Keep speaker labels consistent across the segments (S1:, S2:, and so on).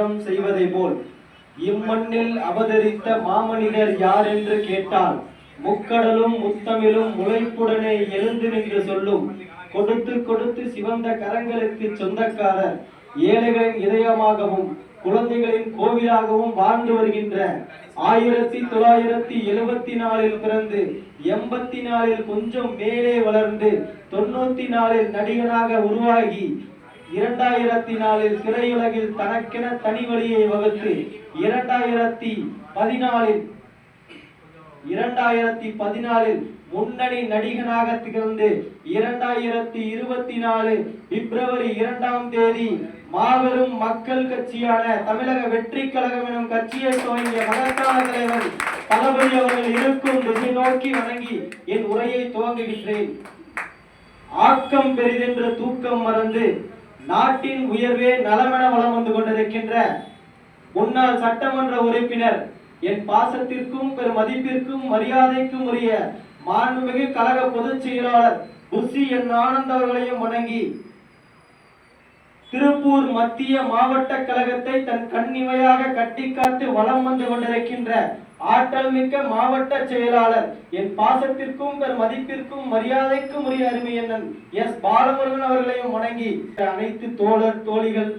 S1: வீரம் செய்வதை போல். இம்மண்ணில் அவதரித்த மாமனிதர் யார் என்று கேட்டால் முக்கடலும் முத்தமிழும் முளைப்புடனே எழுந்து நின்று சொல்லும். கொடுத்து கொடுத்து சிவந்த கரங்களுக்கு சொந்தக்காரர் ஏழைகளின் இதயமாகவும் குழந்தைகளின் கோவிலாகவும் வாழ்ந்து வருகின்ற ஆயிரத்தி தொள்ளாயிரத்தி எழுபத்தி நாலில் பிறந்து எண்பத்தி நாலில் கொஞ்சம் மேலே வளர்ந்து தொண்ணூத்தி நாலில் நடிகனாக உருவாகி இரண்டாயிரத்தி நாலில் திரையுலகில் தனக்கென தனி வழியை வகுத்து இரண்டாயிரத்தி பதினாலில் இரண்டாயிரத்தி பதினாலில் முன்னணி நடிகனாக திகழ்ந்து இரண்டாயிரத்தி இருபத்தி நாலு பிப்ரவரி இரண்டாம் தேதி மாபெரும் மக்கள் கட்சியான தமிழக வெற்றி கழகம் எனும் கட்சியை துவங்கிய மகத்தான தலைவர் தளபதி அவர்கள் இருக்கும் திசை நோக்கி வணங்கி என் உரையை துவங்குகின்றேன். ஆக்கம் பெரிதென்ற தூக்கம் மறந்து நாட்டின் உயர்வே நலமென வளம் வந்து கொண்டிருக்கின்ற முன்னாள் சட்டமன்ற உறுப்பினர் என் பாசத்திற்கும் பெரும் மதிப்பிற்கும் மரியாதைக்கும் உரிய மாண்புமிகு கழக பொதுச் செயலாளர் புஷி என் ஆனந்த் அவர்களையும் வணங்கி திருப்பூர் மத்திய மாவட்ட கழகத்தை தன் கண்ணிமையாக கட்டிக்காத்து வளம் வந்து கொண்டிருக்கின்ற ஆற்றல் மிக்க மாவட்ட செயலாளர் என் பாசத்திற்கும் பெர் மதிப்பிற்கும் மரியாதைக்கும் உரிய அருமை என்னன் எஸ். பாலமுருகன் அவர்களையும் வணங்கி அனைத்து தோழர் தோழிகள்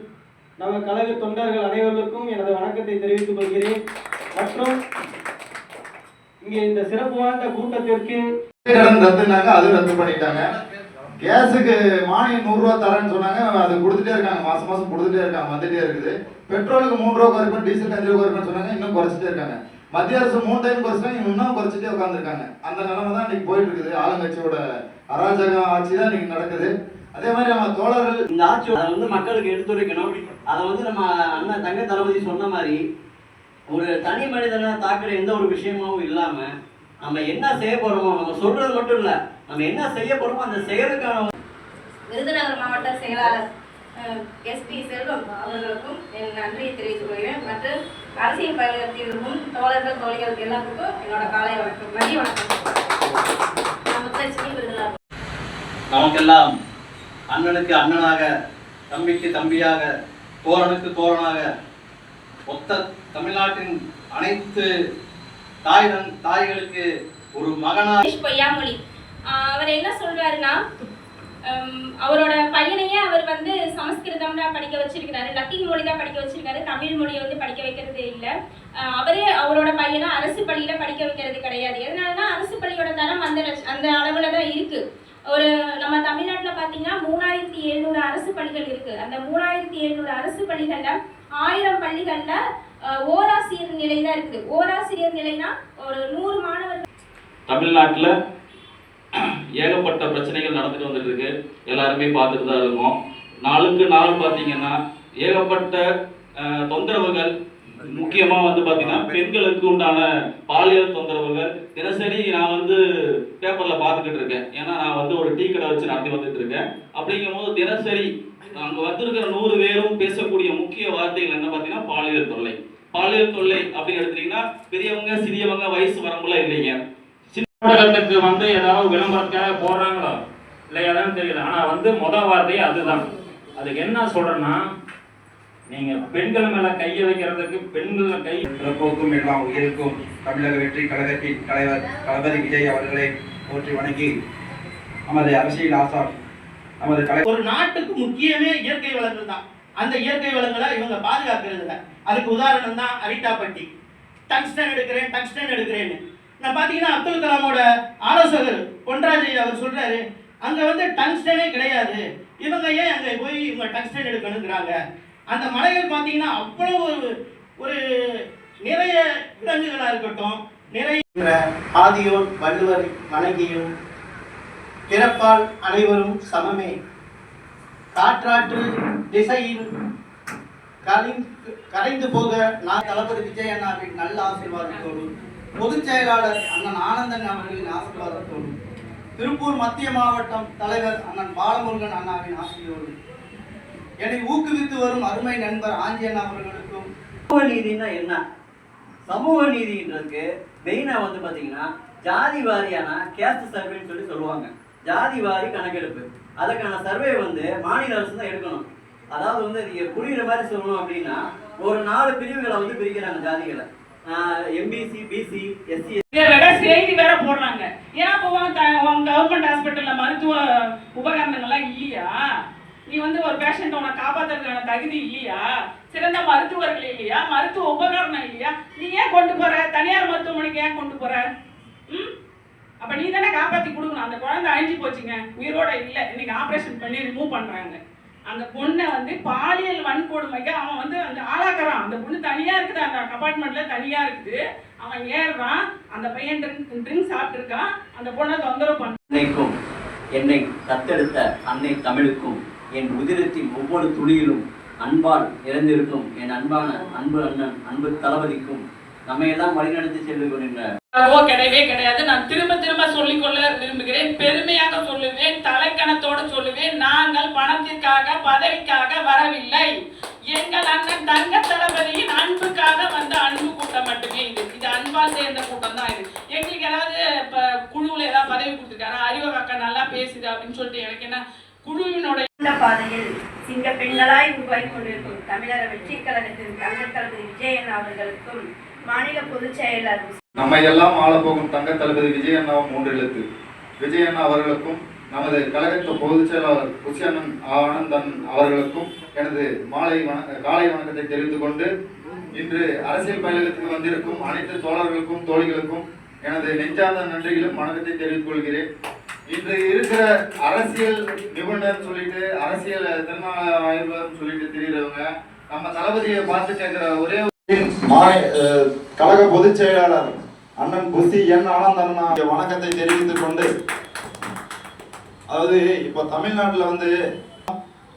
S1: நம்ம கழக தொண்டர்கள் அனைவருக்கும் எனது வணக்கத்தை தெரிவித்துக் கொள்கிறேன். மற்றும் இங்கே இந்த சிறப்பு வாய்ந்த கூட்டத்திற்கு
S2: அது ரத்து பண்ணிட்டாங்க. கேஸுக்கு மானியம் நூறுரூவா தரேன்னு சொன்னாங்க. அது கொடுத்துட்டே இருக்காங்க. மாசம் மாசம் கொடுத்துட்டே இருக்காங்க. வந்துட்டே இருக்குது. பெட்ரோலுக்கு மூணு ரூபா குறைப்பேன் டீசல் அஞ்சு ரூபா குறைப்பேன்னு சொன்னாங்க. இன்னும் குறைச்சிட்டே இருக்காங்க. மத்திய அரசு மூணு டைம் குறைச்சிட்டாங்க இன்னும் குறைச்சிட்டே உட்காந்துருக்காங்க அந்த நிலைமை தான் இன்னைக்கு போயிட்டு இருக்குது ஆளுங்கட்சியோட அராஜகம் ஆட்சி தான் இன்னைக்கு நடக்குது. அதே மாதிரி நம்ம தோழர்கள்
S3: இந்த ஆட்சி அதை வந்து மக்களுக்கு எடுத்துரைக்கணும் அதை வந்து நம்ம அண்ணன் தங்க தளபதி சொன்ன மாதிரி ஒரு தனி மனிதனை தாக்குற எந்த ஒரு விஷயமும் இல்லாம நம்ம என்ன செய்ய போறோமோ நம்ம சொல்றது மட்டும் இல்லை. நம்ம என்ன செய்ய போறோமோ அந்த செயலுக்கான
S4: விருதுநகர் மாவட்ட செயலாளர் எஸ்பி செல்வம் அவர்களுக்கும் என் நன்றியை தெரிவித்துக் கொள்கிறேன் மற்றும் அரசியல் பயணத்தில் இருக்கும் தோழர்கள் தோழிகள் எல்லாத்துக்கும் என்னோட காலை வணக்கம். மதிய வணக்கம்.
S5: நமக்கெல்லாம் அண்ணனுக்கு அண்ணனாக தம்பிக்கு தம்பியாக தோழனுக்கு தோழனாக ஒத்த தமிழ்நாட்டின் அனைத்து தாய் தாய்களுக்கு ஒரு மகனா
S6: ரமேஷ் பொய்யாமொழி. சொல்றாருன்னா அவரோட பையனையே அவர் வந்து சமஸ்கிருதம் தான் படிக்க வச்சிருக்கிறாரு. லத்தீன் மொழி தான் படிக்க வச்சிருக்காரு. தமிழ் மொழியை வந்து படிக்க வைக்கிறது இல்லை. அவரே அவரோட பையனை அரசு பள்ளியில படிக்க வைக்கிறது கிடையாது. எதனாலதான் அரசு பள்ளியோட தரம் அந்த அந்த அளவுல தான் இருக்கு. ஒரு நம்ம தமிழ்நாட்டில் பார்த்தீங்கன்னா மூணாயிரத்தி எழுநூறு அரசு பள்ளிகள் இருக்கு. அந்த மூணாயிரத்தி எழுநூறு அரசு பள்ளிகளில் ஆயிரம் பள்ளிகளில் ஓராசிரியர் நிலை தான் இருக்குது. ஓராசிரியர் நிலைனா ஒரு நூறு மாணவர்கள்.
S7: தமிழ்நாட்டில் ஏகப்பட்ட பிரச்சனைகள் நடந்துட்டு வந்துட்டு இருக்கு எல்லாருமே பார்த்துட்டு தான் இருக்கோம். நாளுக்கு நாள் பார்த்தீங்கன்னா ஏகப்பட்ட தொந்தரவுகள் முக்கியமாக வந்து பார்த்தீங்கன்னா பெண்களுக்கு உண்டான பாலியல் தொந்தரவுகள் தினசரி நான் வந்து பேப்பரில் பார்த்துக்கிட்டு இருக்கேன். ஏன்னா நான் வந்து ஒரு டீ கடை வச்சு நடத்தி வந்துட்டு இருக்கேன். அப்படிங்கும்போது தினசரி அங்கே வந்திருக்கிற நூறு பேரும் பேசக்கூடிய முக்கிய வார்த்தைகள் என்ன பார்த்தீங்கன்னா பாலியல் தொல்லை. பாலியல் தொல்லை அப்படின்னு எடுத்தீங்கன்னா பெரியவங்க சிறியவங்க வயசு வரம்புலாம் இல்லைங்க.
S8: ஊடகத்துக்கு வந்து ஏதாவது விளம்பரத்துக்காக போடுறாங்களோ? இல்லை ஏதாவது தெரியல. ஆனால் வந்து முத வார்த்தையே அதுதான். அதுக்கு என்ன சொல்றேன்னா நீங்க பெண்கள் மேல கையை வைக்கிறதுக்கு பெண்கள் கை
S9: பிறப்போக்கும் எல்லாம் உயிருக்கும் தமிழக வெற்றி கழகத்தின் தலைவர் தளபதி விஜய் அவர்களை போற்றி வணங்கி நமது அரசியல் ஆசான் நமது கலை
S10: ஒரு நாட்டுக்கு முக்கியமே இயற்கை வளங்கள் தான். அந்த இயற்கை வளங்களை இவங்க பாதுகாக்கிறது இல்ல அதுக்கு உதாரணம் தான் அரிட்டாப்பட்டி டங்ஸ்டன் எடுக்கிறேன் டங்ஸ்டன் எடுக்கிறேன்னு. நான் பார்த்தீங்கன்னா அப்துல் கலாமோட ஆலோசகர் பொன்ராஜ் அவர் சொல்கிறாரு அங்கே வந்து டங்ஸ்டனே கிடையாது. இவங்க ஏன் அங்கே போய் இவங்க டங்ஸ்டன் எடுக்கணுங்கிறாங்க? அந்த மலைகள் பார்த்தீங்கன்னா அவ்வளோ ஒரு ஒரு நிறைய விலங்குகளாக இருக்கட்டும் நிறைய ஆதியோன் வள்ளுவர் வணங்கியும் பிறப்பால் அனைவரும் சமமே. காற்றாற்று திசையில் கலைந்து கரைந்து போக நான் தளபதி விஜய் அண்ணாவின் நல்ல ஆசீர்வாதத்தோடு பொதுச் செயலாளர் அண்ணன் ஆனந்தன் அவர்களின் ஆசீர்வாதத்தோடும் திருப்பூர் மத்திய மாவட்டம் தலைவர் அண்ணன் பாலமுருகன் அண்ணாவின் ஆசிரியோடு என்னை ஊக்குவித்து வரும் அருமை நண்பர் ஆஞ்சி அண்ணா அவர்களுக்கும்
S3: சமூக நீதினா என்ன? சமூக நீதின்றதுக்கு மெயினா வந்து பாத்தீங்கன்னா ஜாதி வாரியான கேஸ்ட் சர்வேன்னு சொல்லி சொல்லுவாங்க. ஜாதி வாரி கணக்கெடுப்பு. அதுக்கான சர்வே வந்து மாநில அரசு தான் எடுக்கணும். அதாவது வந்து நீங்க புரியுற மாதிரி சொல்லணும் அப்படின்னா ஒரு நாலு பிரிவுகளை வந்து பிரிக்கிறாங்க ஜாதிகளை. எம்பிசி பிசி எஸ்சி
S11: செய்தி வேற போடுறாங்க. ஏன்னா இப்போ கவர்மெண்ட் ஹாஸ்பிட்டல்ல மருத்துவ உபகரணங்கள்லாம் இல்லையா? நீ வந்து ஒரு பேஷண்ட் உன காப்பாத்துறதுக்கான தகுதி இல்லையா? சிறந்த மருத்துவர்கள் இல்லையா? மருத்துவ உபகரணம் இல்லையா? நீ ஏன் கொண்டு போற? தனியார் மருத்துவமனைக்கு ஏன் கொண்டு போற? ம்? அப்ப நீ தானே காப்பாத்தி கொடுக்கணும். அந்த குழந்தை அழிஞ்சு போச்சுங்க. உயிரோட இல்லை. இன்னைக்கு ஆபரேஷன் பண்ணி ரிமூவ் பண்றாங்க. அந்த பொண்ணை வந்து பாலியல் வன்கொடுமைக்கு அவன் வந்து அந்த ஆளாக்குறான். அந்த பொண்ணு தனியா இருக்குது அந்த கம்பார்ட்மெண்ட்ல தனியா இருக்குது. அவன் ஏறுறான். அந்த பையன் ட்ரிங்க் ட்ரிங்க் சாப்பிட்டுருக்கான். அந்த பொண்ணை தொந்தரவு பண்ண
S3: அன்னைக்கும் என்னை தத்தெடுத்த அன்னை தமிழுக்கும் என் உதிரத்தின் ஒவ்வொரு துளியிலும் அன்பால் நிறைந்திருக்கும் என் அன்பான அன்பு அண்ணன் அன்பு தளபதிக்கும் நம்மையெல்லாம் வழிநடத்தி சென்று கொண்டிருந்த
S11: ஓ கிடையவே கிடையாது. நான் திரும்ப திரும்ப சொல்லிக்கொள்ள விரும்புகிறேன். பெருமையாக சொல்லுவேன். பணத்திற்காக பதவிக்காக வரவில்லை. எங்கள் அண்ணன் தங்க தளபதியின் அன்புக்காக வந்த அன்பு கூட்டம் மட்டுமே இது. இது அன்பால் சேர்ந்த கூட்டம் தான் இது. எங்களுக்கு ஏதாவது இப்ப குழுவுல ஏதாவது பதவி கொடுத்துருக்காரு? அறிவகக்கா நல்லா பேசுது அப்படின்னு சொல்லிட்டு எனக்கு என்ன குழுவினோட
S4: இந்த பாதையில் சிங்க பெண்களாய் உருவாகி கொண்டிருக்கும் தமிழக வெற்றி கழகத்தின் தங்க தளபதி விஜயன் அவர்களுக்கும் மாநில பொதுச் செயலர்
S2: நம்மை எல்லாம் ஆளப்போகும் தங்க தளபதி விஜயண்ணாவும் மூன்று எழுத்து. விஜயண்ணா அவர்களுக்கும் நமது கழகத்த பொதுச் செயலாளர் குஷியண்ணன் ஆனந்தன் அவர்களுக்கும் எனது மாலை வணக்க காலை வணக்கத்தை தெரிவித்துக் கொண்டு இன்று அரசியல் பயிலகத்துக்கு வந்திருக்கும் அனைத்து தோழர்களுக்கும் தோழிகளுக்கும் எனது நெஞ்சார்ந்த நன்றிகளும் வணக்கத்தை தெரிவித்துக் கொள்கிறேன். இன்று இருக்கிற அரசியல் நிபுணர் சொல்லிட்டு அரசியல் திறனாய்வாளர் சொல்லிட்டு தெரியுறவங்க நம்ம தளபதியை பார்த்து கேட்கிற ஒரே கழக பொதுச் செயலாளர் அண்ணன் குசி என் ஆனந்தன் வணக்கத்தை தெரிவித்துக் கொண்டு அதாவது இப்போ தமிழ்நாட்டில் வந்து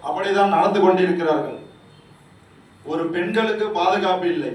S2: அப்படிதான் நடந்து கொண்டிருக்கிறார்கள். ஒரு பெண்களுக்கு பாதுகாப்பு இல்லை.